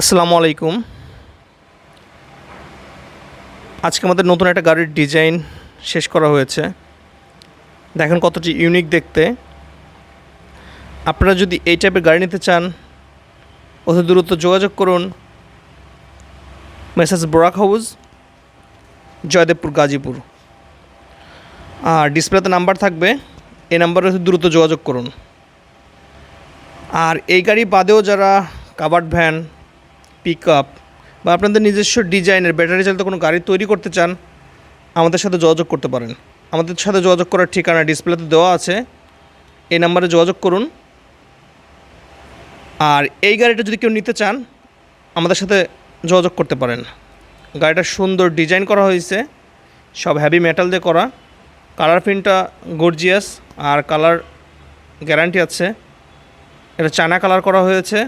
আসসালামু আলাইকুম। আজকে আমাদের নতুন একটা গাড়ির ডিজাইন শেষ করা হয়েছে। দেখেন কতটি ইউনিক দেখতে। আপনারা যদি এই টাইপের গাড়ি নিতে চান, অতি দ্রুত যোগাযোগ করুন। Message Borak house Joydebpur, Gazipur. আর ডিসপ্লেতে নাম্বার থাকবে, এই নাম্বারে অতি দ্রুত যোগাযোগ করুন। আর এই গাড়ি বাদেও যারা কাবার্ড ভ্যান পিক আপ বা আপনাদের নিজস্ব ডিজাইনের ব্যাটারি চালিত কোনো গাড়ি তৈরি করতে চান, আমাদের সাথে যোগাযোগ করতে পারেন। আমাদের সাথে যোগাযোগ করার ঠিকানা ডিসপ্লেতে দেওয়া আছে। এই নাম্বারে যোগাযোগ করুন। আর এই গাড়িটা যদি কেউ নিতে চান, আমাদের সাথে যোগাযোগ করতে পারেন। গাড়িটা সুন্দর ডিজাইন করা হয়েছে। সব হ্যাভি মেটাল দিয়ে করা। কালার প্রিন্টটা গর্জিয়াস আর কালার গ্যারান্টি আছে। এটা চানা কালার করা হয়েছে।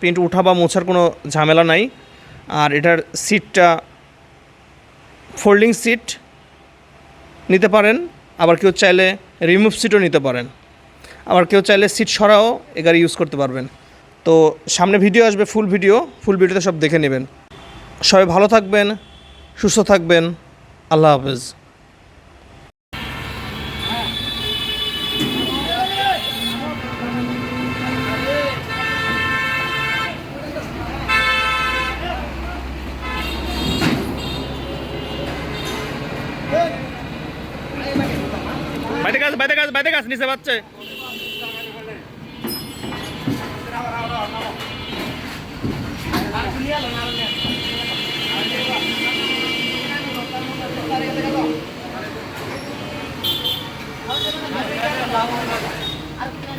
প্রিন্ট উঠা বা মোছার কোনো ঝামেলা নাই। আর এটার সিটটা ফোল্ডিং সিট নিতে পারেন, আবার কেউ চাইলে রিমুভ সিটও নিতে পারেন। আবার কেউ চাইলে সিট সরাও, এ গাড়ি ইউজ করতে পারবেন। তো সামনে ভিডিও আসবে ফুল ভিডিও ফুল ভিডিওতে সব দেখে নেবেন। সবাই ভালো থাকবেন, সুস্থ থাকবেন, আল্লাহ হাফেজ। বাইরে গাছ বাইরে গাছ বাইরে গাছ নিচে বাচ্চে Vamos, vamos.